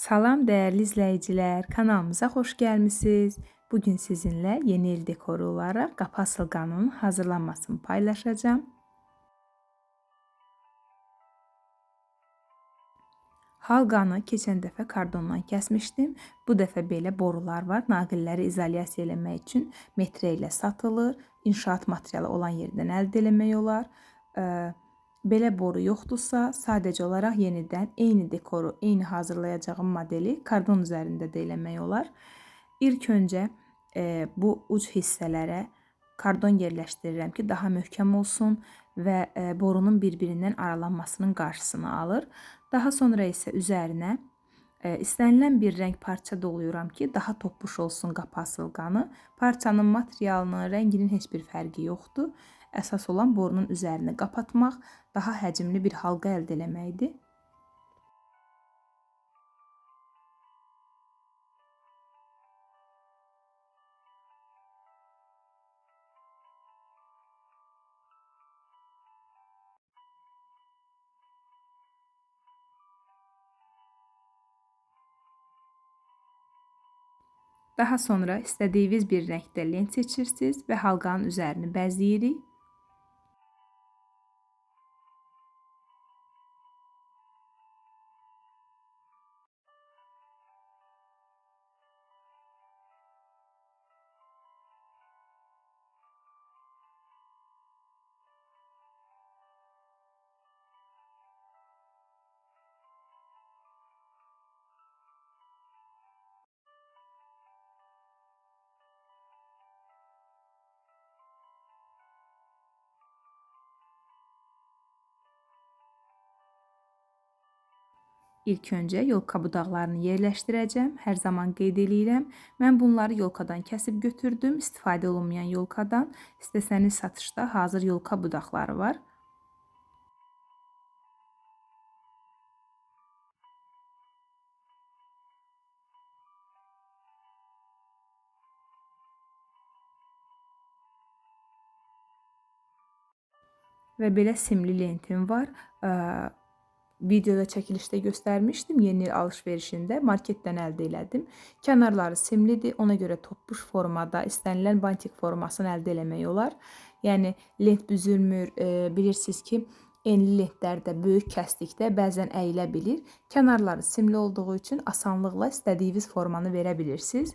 Salam değerli izleyiciler, kanalımıza hoş gelmişsiniz. Bugün sizinle yeni il dekoru olarak qapı asılqanının hazırlanmasını paylaşacağım. Halqanı keçən dəfə kardondan kəsmişdim. Bu dəfə belə borular var. Naqilləri izolyasiya eləmək üçün metrə ilə satılır. İnşaat materialı olan yerdən əldə eləmək olar. Ee, Belə boru yoxdursa, sadəcə olaraq yenidən eyni dekoru, eyni hazırlayacağım modeli kardon üzərində də eləmək olar. İlk öncə e, bu uc hissələrə kardon yerləşdirirəm ki, daha möhkəm olsun və e, borunun bir-birindən aralanmasının qarşısını alır. Daha sonra isə üzərinə e, istənilən bir rəng parça doluyuram ki, daha toppuş olsun qapı asılqanı. Parçanın materialının, rənginin heç bir fərqi yoxdur. Əsas olan borunun üzərini qapatmaq, daha həcmli bir halqa əldə eləməkdir. Daha sonra istədiyiniz bir rəngdə lent seçirsiniz və halqanın üzərini bəzəyirik. İlk öncə yolka budaqlarını yerləşdirəcəm. Hər zaman qeyd eləyirəm. Mən bunları yolkadan kəsib götürdüm. İstifadə olunmayan yolkadan. İstəsəniz satışda hazır yolka budaqları var. Və belə simli lentim var videoda çəkilişdə göstərmişdim. Yeni il alış-verişində marketdən əldə elədim. Kənarları simlidir. Ona görə toppuş formada, istənilən bantik formasını əldə eləmək olar. Yəni lent büzülmür. E, bilirsiniz ki, enli lentlərdə böyük kəsdikdə bəzən əyilə bilir. Kənarları simli olduğu üçün asanlıqla istədiyiniz formanı verə bilirsiniz.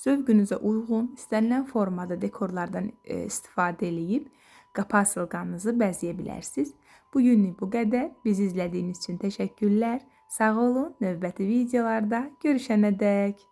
Zövqünüzə uyğun, istənilən formada dekorlardan e, istifadə edib qapı asılqanınızı bəzəyə bilərsiniz. Bu günlük bu qədər. Bizi izlədiyiniz üçün təşəkkürlər. Sağ olun. Növbəti videolarda görüşənədək.